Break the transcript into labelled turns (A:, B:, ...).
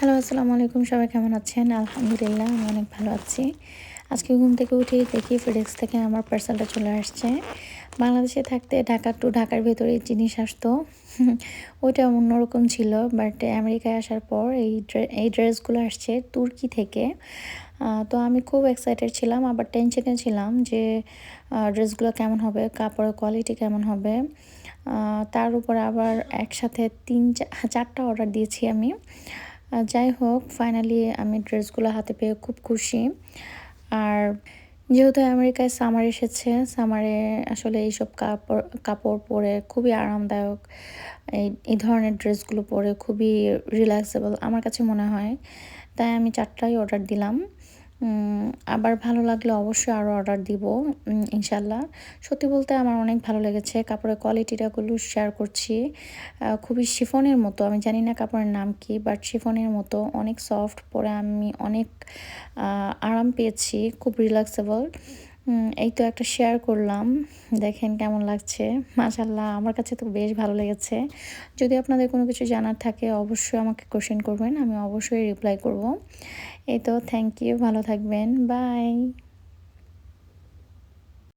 A: Hello, আসসালামু আলাইকুম। সবাই কেমন আছেন? আলহামদুলিল্লাহ, আমি অনেক ভালো আছি। আজকে ঘুম থেকে উঠেই দেখি ফেডেক্স থেকে আমার পার্সেলটা চলে আসছে। বাংলাদেশে থাকতে ঢাকা টু ঢাকার ভেতরে জিনিস আসতো। ওইটা অন্যরকম ছিল বাট আমেরিকায় আসার পর এই এই ড্রেসগুলো আসছে তুর্কি থেকে। তো আমি খুব এক্সাইটেড ছিলাম, আবার টেনশনে ছিলাম যে ড্রেসগুলো কেমন হবে, কাপড়ের কোয়ালিটি কেমন হবে। তার উপর আবার একসাথে তিন চারটা অর্ডার দিয়েছি আমি। যাই হোক ফাইনালি আমি ড্রেসগুলো হাতে পেয়ে খুব খুশি। আর যেহেতু আমেরিকায় সামার এসেছে সামারে আসলে এইসব কাপড় কাপড় পরে খুবই আরামদায়ক, এই ধরনের ড্রেসগুলো পরে খুবই রিল্যাক্সেবল আমার কাছে মনে হয়। তাই আমি চারটাই অর্ডার দিলাম। আবার ভালো লাগলে অবশ্যই আরও অর্ডার দিব ইনশাল্লাহ সত্যি বলতে আমার অনেক ভালো লেগেছে, কাপড়ের কোয়ালিটিটাগুলো শেয়ার করছি। খুবই শিফনের মতো, আমি জানি না কাপড়ের নাম কি বাট শিফনের মতো, অনেক সফট পরে আমি অনেক আরাম পেয়েছি, খুব রিল্যাক্সেবল এই তো একটা শেয়ার করলাম, দেখেন কেমন লাগছে। মাশাল্লাহ আমার কাছে তো বেশ ভালো লেগেছে। যদি আপনাদের কোনো কিছু জানার থাকে, অবশ্যই আমাকে কোশ্চেন করবেন, আমি অবশ্যই রিপ্লাই করব। এই তো থ্যাংক ইউ ভালো থাকবেন বাই